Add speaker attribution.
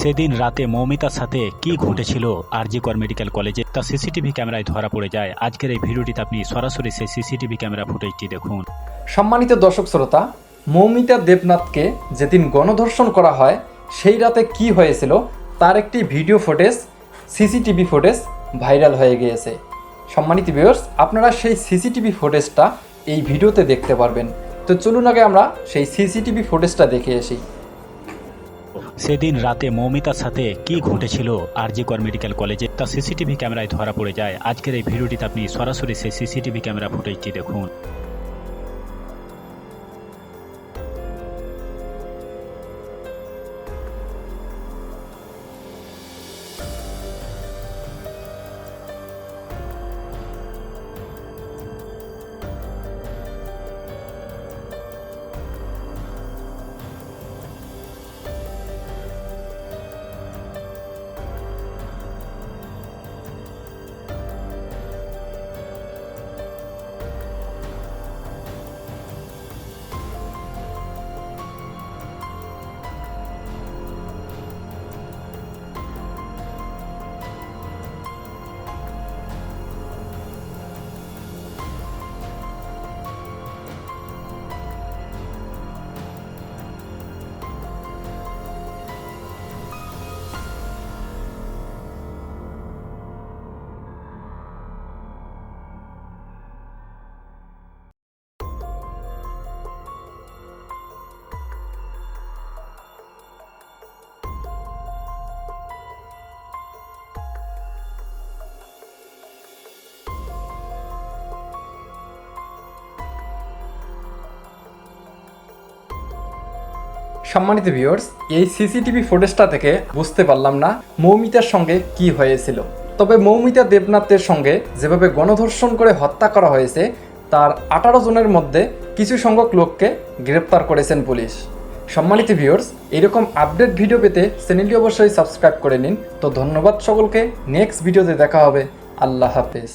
Speaker 1: সেদিন রাতে মৌমিতার সাথে কি ঘটেছিল আরজিকর মেডিকেল কলেজে তা সিসিটিভি ক্যামেরায় ধরা পড়ে যায়। আজকের এই ভিডিওটিতে আপনি সরাসরি সেই সিসিটিভি ক্যামেরা ফুটেজটি দেখুন।
Speaker 2: সম্মানিত দর্শক শ্রোতা মৌমিতা দেবনাথকে যেদিন গণধর্ষণ করা হয় সেই রাতে কি হয়েছিল তার একটি video footage CCTV footage viral হয়ে গিয়েছে। সম্মানিত ভিউয়ার্স আপনারা সেই সিসিটিভি ফুটেজটা এই ভিডিওতে দেখতে পারবেন। তো চলুন আগে আমরা সেই সিসিটিভি ফুটেজটা দেখে আসি।
Speaker 1: সেদিন রাতে মৌমিতার সাথে কি ঘটেছিল আরজিকর মেডিকেল কলেজে, তা সিসিটিভি ক্যামেরায় ধরা পড়ে যায়। আজকের এই ভিডিওটিতে আপনি সরাসরি সেই সিসিটিভি ক্যামেরা ফুটেজটি দেখুন।
Speaker 2: সম্মানিত ভিউয়ার্স এই সিসিটিভি ফুটেজটা থেকে বুঝতে পারলাম না মৌমিতার সঙ্গে কি হয়েছিল। তবে মৌমিতা দেবনাথের সঙ্গে যেভাবে গণধর্ষণ করে হত্যা করা হয়েছে, তার আঠারো জনের মধ্যে কিছু সংখ্যক লোককে গ্রেপ্তার করেছেন পুলিশ। সম্মানিত ভিউয়ার্স এরকম আপডেট ভিডিও পেতে চ্যানেলটি অবশ্যই সাবস্ক্রাইব করে নিন। তো ধন্যবাদ সকলকে নেক্সট ভিডিওতে দেখা হবে। আল্লাহ হাফেজ।